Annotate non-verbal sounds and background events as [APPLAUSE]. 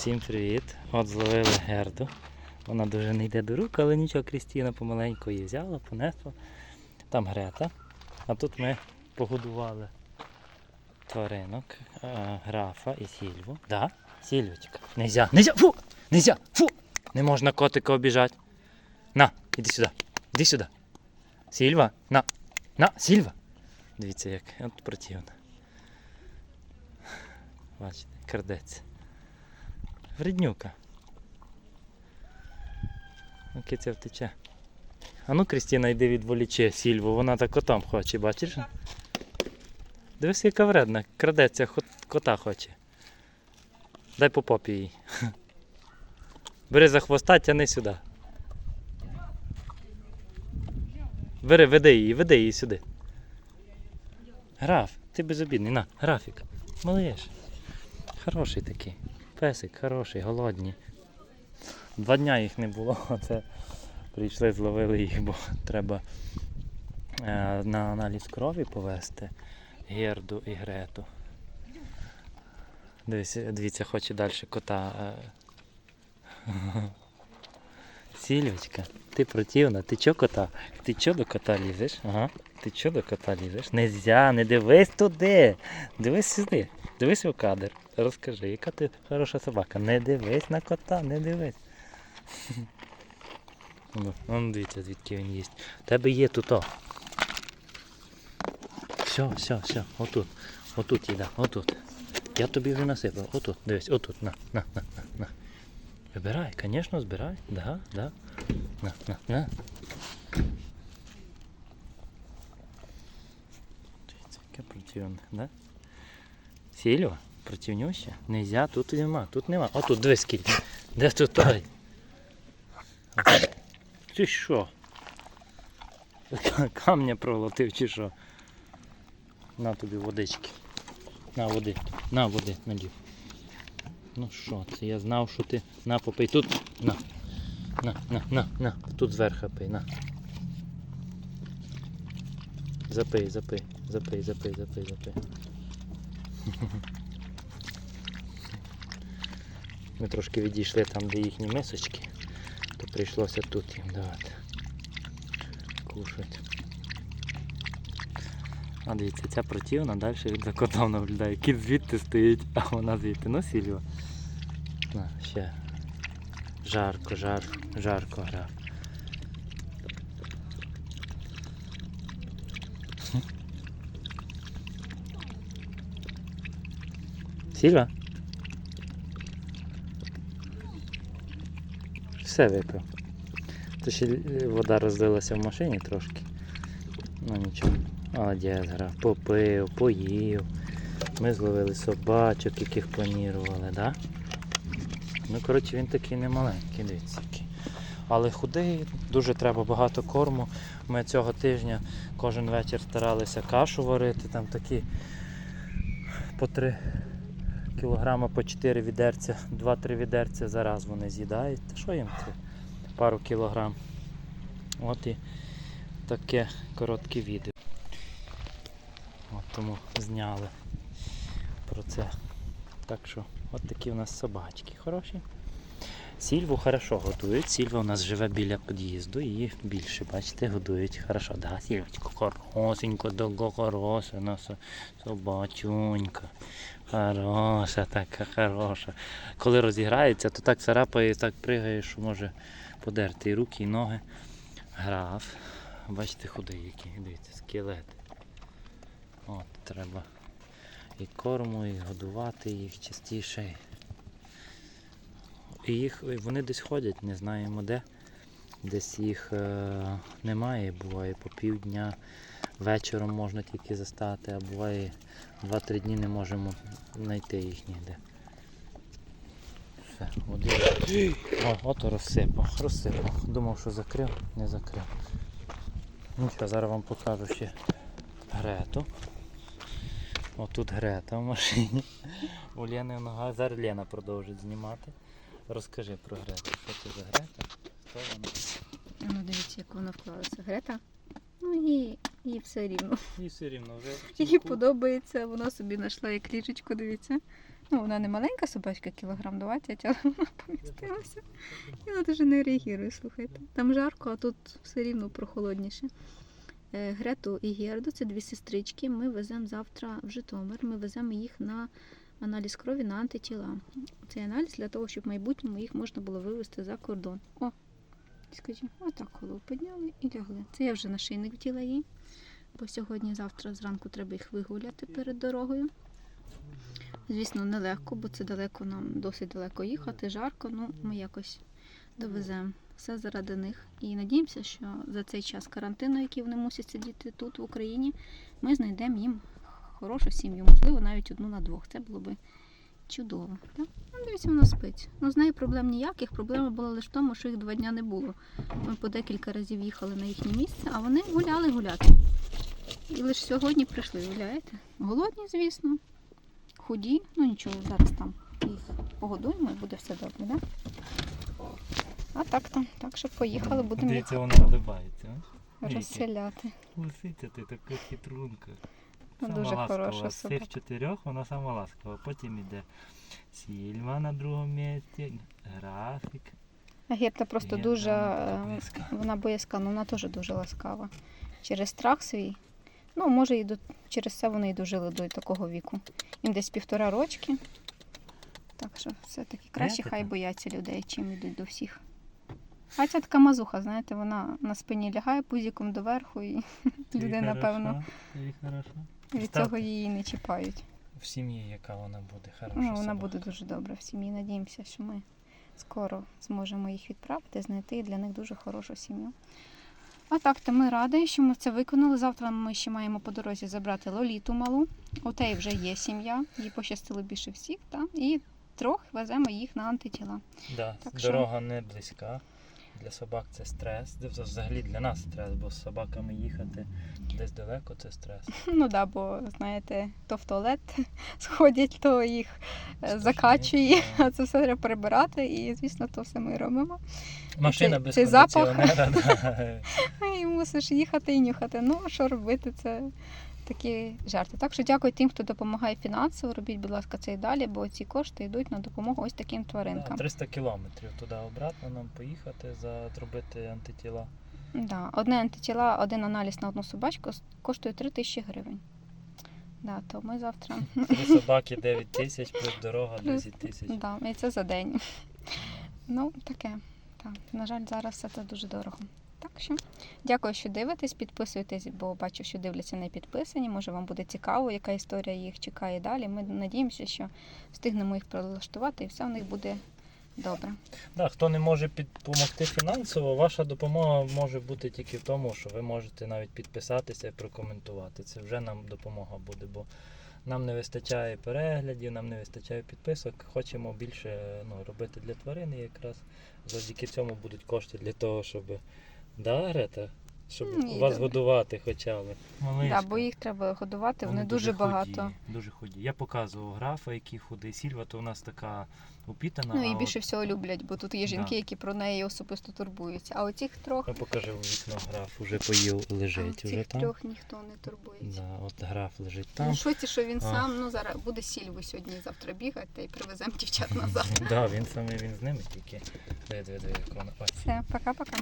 Всім привіт! От зловили герду. Вона дуже не йде до рук, але нічого, Крістіна помаленьку її взяла, понесла. Там Грета. А тут ми погодували тваринок, е, графа і сільву. Да? Сільвочка. Нельзя, нельзя, фу! Нельзя, фу! Не можна котика обіжати. На, іди сюди, іди сюди. Сільва, на, на, Сільва. Дивіться, як от противно. Бачите, крадеться. Вреднюка. Киця втече. А ну, Крістіна, йди відволіче сільву, вона так котом хоче, бачиш? Дивись, яка вредна, крадеться, кота хоче. Дай по попі їй. [LAUGHS] Бери за хвоста, тяни сюди. Бери, веди її, веди її сюди. Граф, ти безобідний, на, графік. Малиш. Хороший такий. Песик хороший, голодні. Два дня їх не було. [LAUGHS] Оце прийшли, зловили їх, бо треба е, на аналіз крові повезти Герду і Грету. Дивіться, дивіться, хоче далі кота. Е. [LAUGHS] Сільвочка, ти противна, ти чо кота? Ти чо до кота лізеш? Ага. Ти чо до кота лізеш? Нельзя, не дивись туди. Дивись сюди. Дивись у кадр. Розкажи, яка ти хороша собака. Не дивись на кота, не дивись. [LAUGHS] Ну, дивіться, звідки він їсть. У тебе є тут о. Все, все, все, отут. Отут їда, отут. Я тобі вже насипав. Отут, дивись, отут, на, на, на, на, на. Вибирай, звісно, збирай. Да, да. На, на, на. Дивіться, яке противне, да? Сільва, противнюща? Нельзя, тут нема, тут нема. О, тут дивись скільки. Де тут той? Ти що? Камня проглотив чи що? На тобі водички. На води. На води, надів. Ну що це? Я знав, що ти. На попий тут. На. На, на, на, на. Тут зверху пий, на. Запий, запий, запий, запий, запий, запий. Ми трошки відійшли там, де їхні мисочки, то прийшлося тут їм давати. Кушать. А дивіться, ця противна далі за котом наблюдає. Кіт звідти стоїть, а вона звідти. Ну, Сільва. Ще. Жарко, жарко, жарко грав. Сільва? Все випив. То ще е, вода розлилася в машині трошки. Ну нічого. Молодець грав. Попив, поїв. Ми зловили собачок, яких планували, да? Ну, коротше, він такий не маленький, дивіться який. Але худий, дуже треба багато корму. Ми цього тижня кожен вечір старалися кашу варити, там такі по 3 кілограма по 4 відерця, 2-3 відерця зараз вони з'їдають. Та що їм це? Пару кілограм. От і таке коротке відео. От тому зняли про це. Так що, от такі у нас собачки хороші. Сільву хорошо годують. Сільва у нас живе біля під'їзду, її більше, бачите, годують хорошо. Да, Сільвочку, хорошенько, довго хороша, наша собачунька. Хороша, така хороша. Коли розіграється, то так царапає, так пригає, що може подерти і руки, і ноги. Граф. Бачите, худий який, дивіться, скелет. От, треба і корму, і годувати їх частіше. І їх, вони десь ходять, не знаємо де. Десь їх е, немає, буває по півдня, вечором можна тільки застати, а буває 2-3 дні не можемо знайти їх ніде. Все, води. О, от розсипав, розсипав. Думав, що закрив, не закрив. Що, зараз вам покажу ще Грету. Отут Грета в машині. У Лени нога. Зараз Лена продовжить знімати. Розкажи про Грету. Що це за Грета? Хто вона? Ну, дивіться, як вона вклалася. Грета. Ну і, і все рівно. І все рівно вже. Їй подобається, вона собі знайшла як ліжечко, дивіться. Ну, вона не маленька собачка, кілограм 20, але вона помістилася. І вона дуже не реагує, слухайте. Там жарко, а тут все рівно прохолодніше. Е, Грету і Герду, це дві сестрички. Ми веземо завтра в Житомир. Ми веземо їх на аналіз крові на антитіла. Цей аналіз для того, щоб в майбутньому їх можна було вивезти за кордон. О, скажімо, отак голову підняли і лягли. Це я вже нашийник вділа їй, бо сьогодні-завтра зранку треба їх вигуляти перед дорогою. Звісно, нелегко, бо це далеко нам досить далеко їхати, жарко, ну ми якось довеземо. Все заради них. І надіємося, що за цей час карантину, який вони мусять сидіти тут, в Україні, ми знайдемо їм хорошу сім'ю, можливо, навіть одну на двох. Це було би чудово. Так? Ну, дивіться, вона спить. Ну, з нею проблем ніяких. Проблема була лише в тому, що їх два дня не було. Ми по декілька разів їхали на їхнє місце, а вони гуляли гуляти. І лише сьогодні прийшли, гуляєте? Голодні, звісно, худі, ну нічого, зараз там їх погодуємо і буде все добре, так? А так там, так що поїхали, будемо Дивіться, вона улибається. розселяти. Лисиця ти така хитрунка. Ну, Сама дуже хороша З цих чотирьох вона сама ласкава. Потім іде Сільва на другому місці, графік. А Герта просто Герда, дуже, вона е, вона боязка, але вона теж дуже ласкава. Через страх свій. Ну, може, і до, через це вони і дожили до такого віку. Їм десь півтора рочки. Так що все-таки краще хай бояться людей, чим йдуть до всіх. А ця така мазуха, знаєте, вона на спині лягає пузіком доверху і люди, напевно, від цього її не чіпають. В сім'ї, яка вона буде, хороша Ну, вона буде дуже добра в сім'ї. Надіємося, що ми скоро зможемо їх відправити, знайти для них дуже хорошу сім'ю. А так, то ми раді, що ми це виконали. Завтра ми ще маємо по дорозі забрати лоліту малу. У теї вже є сім'я, їй пощастило більше всіх, та? і трьох веземо їх на антитіла. Да, Так що- дорога не близька. Для собак це стрес. Взагалі для нас стрес, бо з собаками їхати десь далеко це стрес. [LAUGHS] Ну да, бо знаєте, то в туалет [LAUGHS] сходять, то їх е, Скажи, закачує, да. а це все треба прибирати, і звісно, то все ми робимо. Машина без цей запах. да. [LAUGHS] І мусиш їхати і нюхати. Ну, що робити? Це такі жарти. Так що дякую тим, хто допомагає фінансово. Робіть, будь ласка, це і далі, бо ці кошти йдуть на допомогу ось таким тваринкам. 300 кілометрів туди-обратно нам поїхати, зробити антитіла. Да. Одне антитіла, один аналіз на одну собачку коштує 3 тисячі гривень. Да, то ми завтра. Три собаки 9 тисяч, плюс дорога 10 тисяч. Да, і це за день. Ну, таке. Так, на жаль, зараз все це дуже дорого. Так що дякую, що дивитесь, підписуйтесь, бо бачу, що дивляться не підписані. Може, вам буде цікаво, яка історія їх чекає далі. Ми надіємося, що встигнемо їх прилаштувати і все в них буде добре. Да, хто не може допомогти фінансово, ваша допомога може бути тільки в тому, що ви можете навіть підписатися і прокоментувати. Це вже нам допомога буде, бо нам не вистачає переглядів, нам не вистачає підписок. Хочемо більше ну, робити для тварин, і якраз завдяки цьому будуть кошти для того, щоб. Да, Грета? Щоб Ні, вас добре. годувати хоча б. Да, бо їх треба годувати, вони, дуже багато. Худі, дуже худі. Я показував графа, який худий. Сільва, то у нас така упітана. Ну і а більше от- всього люблять, бо тут є жінки, Да. які про неї особисто турбуються. А оцих трьох, Ну, покажи у вікно граф, уже поїв, а лежить уже цих там. трьох ніхто не турбується. Да, от граф лежить Ну, там. що ці, що він А. сам, ну зараз буде сільву сьогодні завтра бігати та й привеземо дівчат назад. [LAUGHS] Да, він саме він з ними тільки. Диви, диви, диви, як вона. Все, пока-пока.